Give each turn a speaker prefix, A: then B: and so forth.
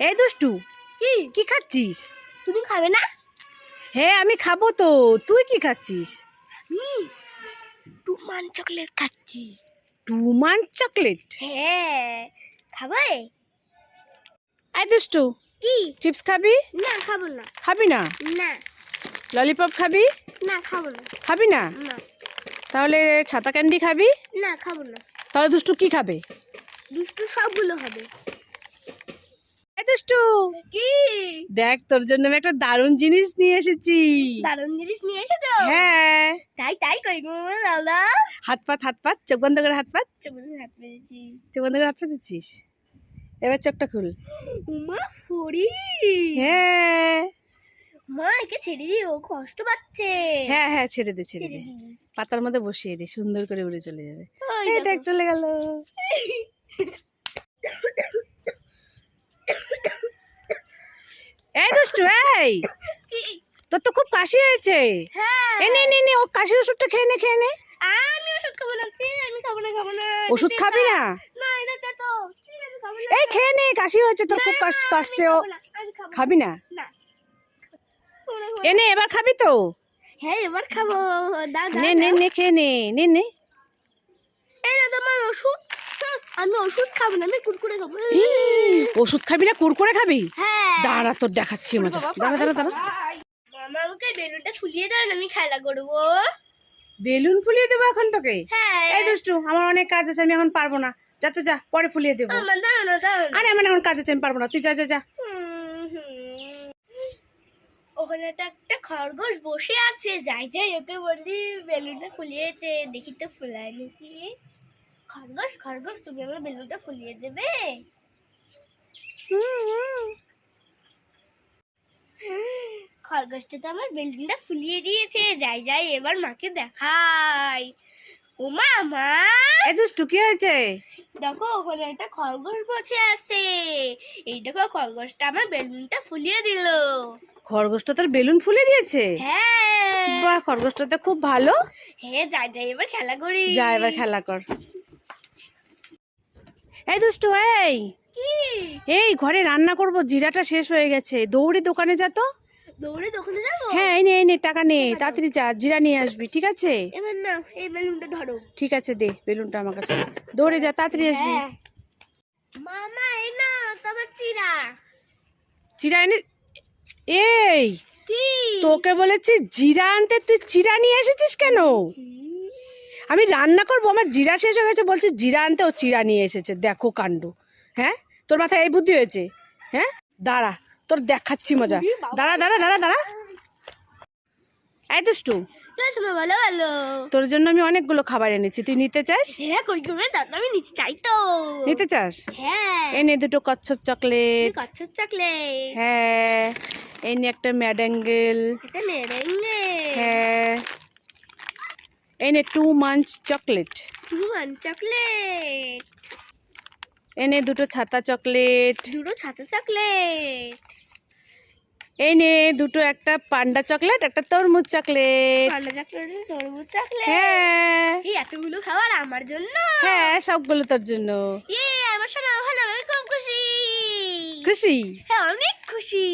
A: এই দুষ্টু
B: কি?
A: কি খাচ্ছিস?
B: তুমি খাবে না?
A: হ্যাঁ আমি খাব তো। তুই কি খাচ্ছিস?
B: আমি টুমান চকলেট খাচ্ছি।
A: টুমান চকলেট?
B: হ্যাঁ খাবে?
A: এই দুষ্টু
B: কি?
A: চিপস খাবি?
B: না খাব না।
A: খাবি না?
B: না।
A: ললিপপ খাবি?
B: না খাব না।
A: খাবি না?
B: না।
A: তাহলে ছাতা ক্যান্ডি খাবি?
B: না খাব না।
A: তাহলে দুষ্টু কি খাবে?
B: দুষ্টু সবগুলো হবে
A: দুষ্টু
B: কি?
A: দেখ তোর জন্য আমি একটা দারুণ জিনিস নিয়ে এসেছি।
B: দারুণ জিনিস নিয়ে এসেছ?
A: হ্যাঁ।
B: তাই তাই কই গো দাদা।
A: হাত পাত হাত পাত চোখ বন্ধ করে হাত পাত
B: চবুল হাত পেয়েছি
A: চোখ বন্ধ করে হাত পাত এবার চোখটা খুল।
B: উমা ফড়ি
A: হ্যাঁ।
B: মা একে ছেড়ে দিও কষ্ট পাচ্ছে।
A: হ্যাঁ হ্যাঁ ছেড়ে দে ছেড়ে দে। পাতার মধ্যে বসিয়ে দে সুন্দর করে উড়ে চলে যাবে। এই দেখ। চলে গেল এই দুষ্টু এই তোর তো খুব কাশি হয়েছে।
B: হ্যাঁ।
A: এই নে নে নে ও কাশির ওষুধটা খেয়ে নে খেয়ে নে।
B: আমি ওষুধ খাব না আমি খাব না খাব না।
A: ওষুধ খাবি না?
B: না এটা তো। ছি, আমি খাব না।
A: এই খেয়ে নে কাশি হয়েছে তোর খুব কাশ কাশছে ও।
B: খাব না, আমি খাব না।
A: খাবি না?
B: না। খাব না, খাব না।
A: এ নে এবার খাবি তো?
B: হ্যাঁ এবার খাব।
A: নে নে নে খেয়ে নে নে নে।
B: এই না তোমার ওষুধ? আমি ওষুধ খাব না আমি কুরকুরে খাব।
A: ওষুধ খাবি না কুরকুরে খাবি?
B: হ্যাঁ।
A: দাঁড়া তোর দেখাচ্ছি মজা। দাঁড়া দাঁড়া দাঁড়া।
B: মামা আমাকে বেলুনটা ফুলিয়ে দেন আমি খেলা করব।
A: বেলুন ফুলিয়ে দেবো এখন তোকে?
B: হ্যাঁ।
A: এই দুষ্টু আমার অনেক কাজ আছে আমি এখন পারব না। যা তো যা পরে ফুলিয়ে দেবো।
B: আমার না না।
A: আরে আমার এখন কাজ আছে আমি পারব না। তুই যা যা যা।
B: হুম, হুম। ওখানে তো একটা খরগোশ বসে আছে। যাই যাই ওকে বললি বেলুনটা ফুলিয়ে দে। দেখি তো ফুলায় নাকি। খরগোশ খরগোশ তুমি আমার বেলুনটা ফুলিয়ে দেবে? খরগোশটা তো আমার বেলুনটা ফুলিয়ে দিয়েছে। যাই যাই এবার মাকে দেখাই। ওমা মা
A: এই দুষ্টু কি হয়েছে?
B: দেখো ওখানে একটা খরগোশ বসে আছে। এই দেখো খরগোশটা আমার বেলুনটা ফুলিয়ে দিল।
A: খরগোশটা তোর বেলুন ফুলে দিয়েছে?
B: হ্যাঁ।
A: বাহ খরগোশটা তো খুব ভালো।
B: হ্যাঁ যাই যাই এবার খেলা করি।
A: যা এবার খেলা কর। এই দুষ্টু এই!
B: কি?
A: এই ঘরে রান্না করব জিরাটা শেষ হয়ে গেছে। দৌড়ে দোকানে যা তো।
B: দৌড়ে দোকানে যাব?
A: হ্যাঁ এই নে এই নে টাকা নে তাড়াতাড়ি যা জিরা নিয়ে আসবি ঠিক আছে?
B: এবার না এই বেলুনটা ধরো।
A: ঠিক আছে দে বেলুনটা আমার কাছে। দৌড়ে যা তাড়াতাড়ি আসবি।
B: হ্যাঁ মামা এই না তোমার চিরা।
A: চিরা এনে এই তোকে বলেছি জিরা আনতে তুই চিরা নিয়ে এসেছিস কেন? আমি রান্না করব আমার জিরা শেষ হয়ে গেছে বলছি জিরা আনতে ও চিরা নিয়ে এসেছে দেখো কাণ্ড। হ্যাঁ? তোর মাথায় এই বুদ্ধি হয়েছে? হ্যাঁ? দাঁড়া তোর দেখাচ্ছি মজা। দাঁড়া দাঁড়া দাঁড়া দাঁড়া। এই দুষ্টু
B: ভালো ভালো।
A: তোর জন্য আমি অনেকগুলো খাবার এনেছি। তুই নিতে চাস?
B: হ্যাঁ কই করে দাদা আমি নিতে চাই তো।
A: নিতে চাস?
B: হ্যাঁ।
A: এনে দুটো কচ্ছপ চকলেট।
B: কচ্ছপ চকলেট।
A: হ্যাঁ। এনে একটা ম্যাডাঙ্গেল। হ্যাঁ। এনে টু মাঞ্চ চকলেট।
B: রুমান চকলেট।
A: এনে দুটো ছাতা চকলেট।
B: দুটো ছাতা চকলেট।
A: এনে দুটো একটা পান্ডা চকলেট একটা তরমুজ চকলেট।
B: চকলেট তরমুজ চকলেট।
A: হ্যাঁ।
B: এই এতগুলো খাবার আমার জন্য।
A: হ্যাঁ সবগুলো তোর জন্য।
B: ইয়ে আমার শোনা ভালো আমি খুব খুশি।
A: খুশি?
B: হ্যাঁ অনেক খুশি।